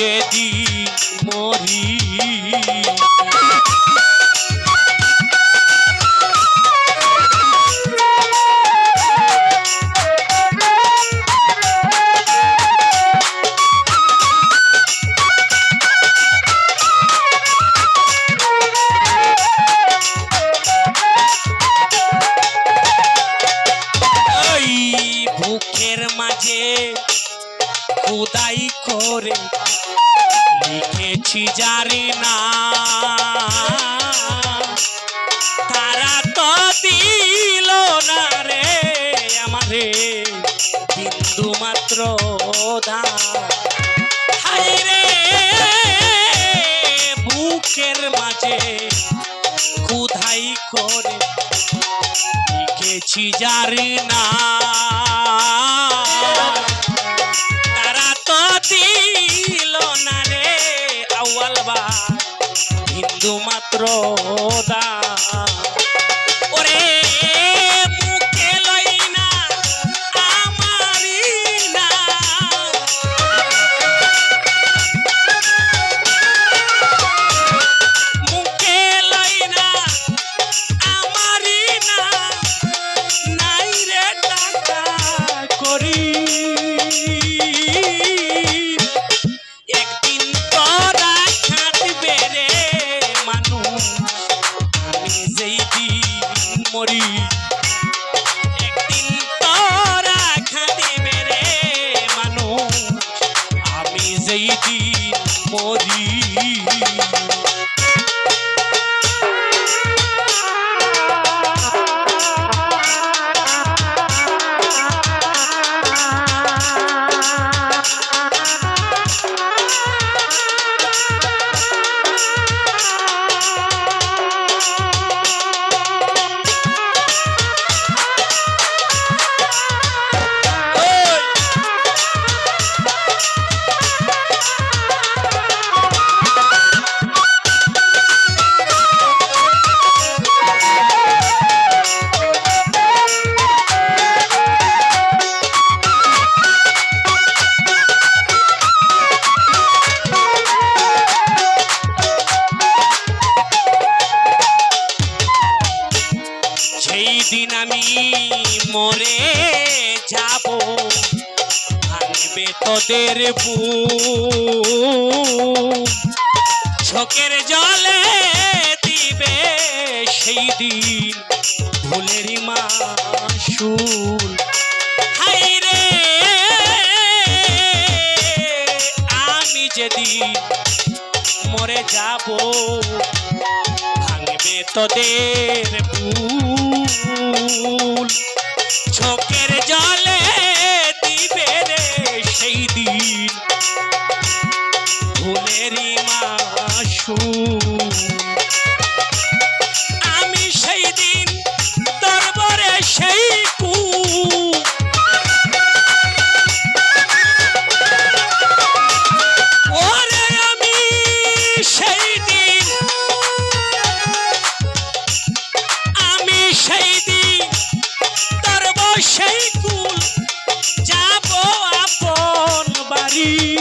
যেদিন মরি। মাঝে খুদাই করে লিখেছি জারি না। তারা তো দিল না রে আমারে, বিন্দু মাত্র রে, বুকের মাঝে খুদাই করে লিখেছি জারি না। আউয়াল বা হিন্দু মাত্র দা মরি তোদের বুক। চোখের জলে দিবে সেই দিন ভুলেরই মাসুল। রে, আমি যেদিন মরে যাব, ভাঙবে তোদের ফুল চোখের জলে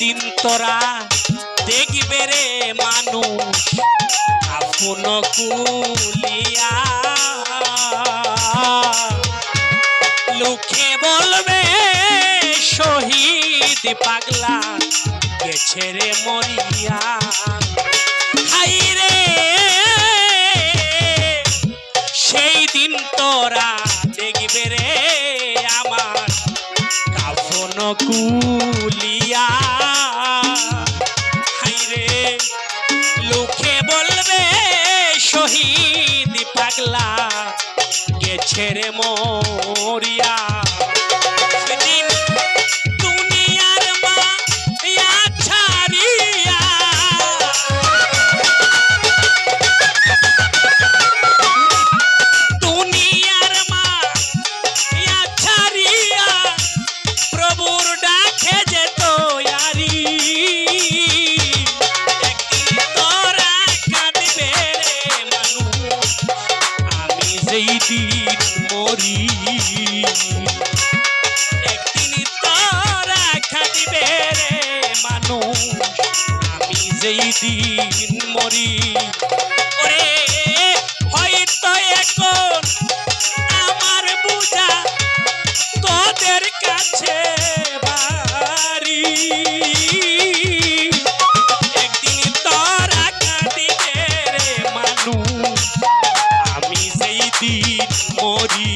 দিন তোরা দেখবে রে মানু আপন কুলিয়া। লোকে বলবে, শহীদ পাগলা গেছে রে মরিয়া। খাই রে, সেই দিন তোরা দেখবে রে আমার। কাফন কুলিয়া। বলবে শহীদ পাগলা গেছে রে মরিয়া। একদিনই তোরা খাদিবে রে মানু আমি যেই মরি, ওরে, হয়তো এখন আমার বুঝা তোদের কাছে বাড়ি। একদিন তোরা কাঁদিবে রে মানু আমি যেই মরি